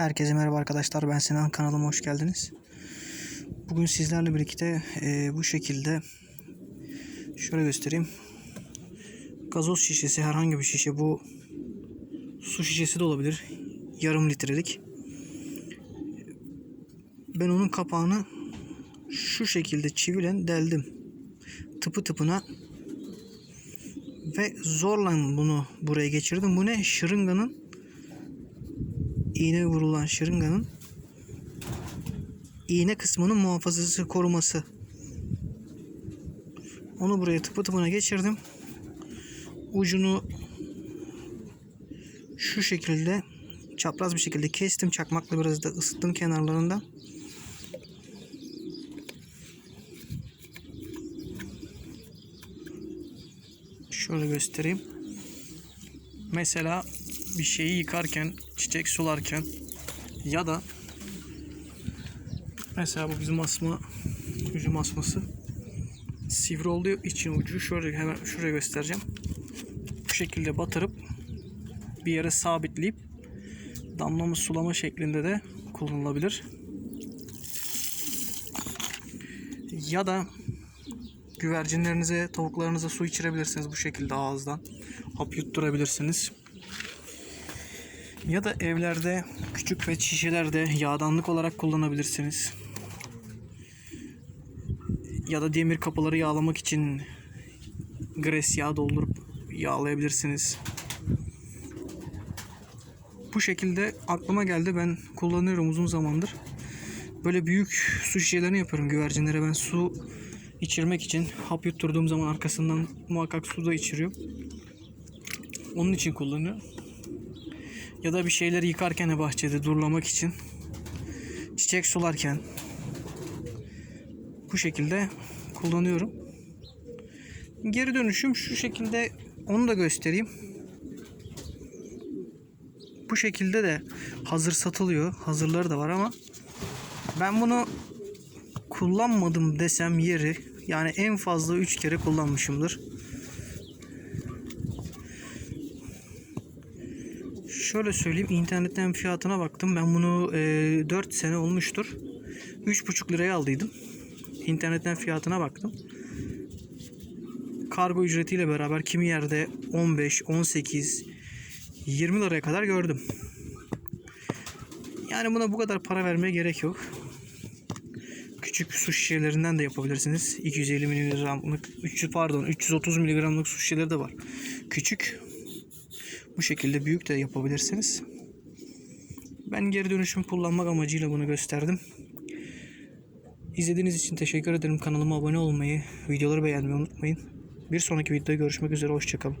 Herkese merhaba arkadaşlar. Ben Sinan. Kanalıma hoş geldiniz. Bugün sizlerle birlikte e, bu şekilde şöyle göstereyim. Gazoz şişesi herhangi bir şişe bu su şişesi de olabilir. Yarım litrelik. Ben onun kapağını şu şekilde çivilen deldim. Tıpı tıpına ve zorla bunu buraya geçirdim. Bu ne? Şırınganın iğne vurulan şırınganın iğne kısmının muhafazası koruması. Onu buraya tıpı tıpına geçirdim. Ucunu şu şekilde çapraz bir şekilde kestim. Çakmakla biraz da ısıttım kenarlarından. Şöyle göstereyim. Mesela bir şeyi yıkarken, çiçek sularken ya da mesela bu bizim asma, üzüm asması sivri olduğu için ucu şöyle hemen şuraya göstereceğim. Bu şekilde batırıp bir yere sabitleyip damlama sulama şeklinde de kullanılabilir. Ya da güvercinlerinize, tavuklarınıza su içirebilirsiniz bu şekilde ağızdan. Hap yutturabilirsiniz. Ya da evlerde küçük ve şişelerde yağdanlık olarak kullanabilirsiniz. Ya da demir kapıları yağlamak için gres yağı doldurup yağlayabilirsiniz. Bu şekilde aklıma geldi. Ben kullanıyorum uzun zamandır. Böyle büyük su şişelerini yapıyorum güvercinlere. Ben su içirmek için hap yutturduğum zaman arkasından muhakkak su da içiriyorum. Onun için kullanıyorum. Ya da bir şeyleri yıkarken de bahçede durulamak için. Çiçek sularken. Bu şekilde kullanıyorum. Geri dönüşüm şu şekilde onu da göstereyim. Bu şekilde de hazır satılıyor. Hazırları da var ama ben bunu kullanmadım desem yeri yani en fazla 3 kere kullanmışımdır. Şöyle söyleyeyim internetten fiyatına baktım. Ben bunu e, 4 sene olmuştur. 3,5 liraya aldıydım. İnternetten fiyatına baktım. Kargo ücretiyle beraber kimi yerde 15, 18, 20 liraya kadar gördüm. Yani buna bu kadar para vermeye gerek yok. Küçük su şişelerinden de yapabilirsiniz. 250 miligramlık, 300 pardon 330 miligramlık su şişeleri de var. Küçük. Bu şekilde büyük de yapabilirsiniz. Ben geri dönüşüm kullanmak amacıyla bunu gösterdim. İzlediğiniz için teşekkür ederim. Kanalıma abone olmayı, videoları beğenmeyi unutmayın. Bir sonraki videoda görüşmek üzere. Hoşçakalın.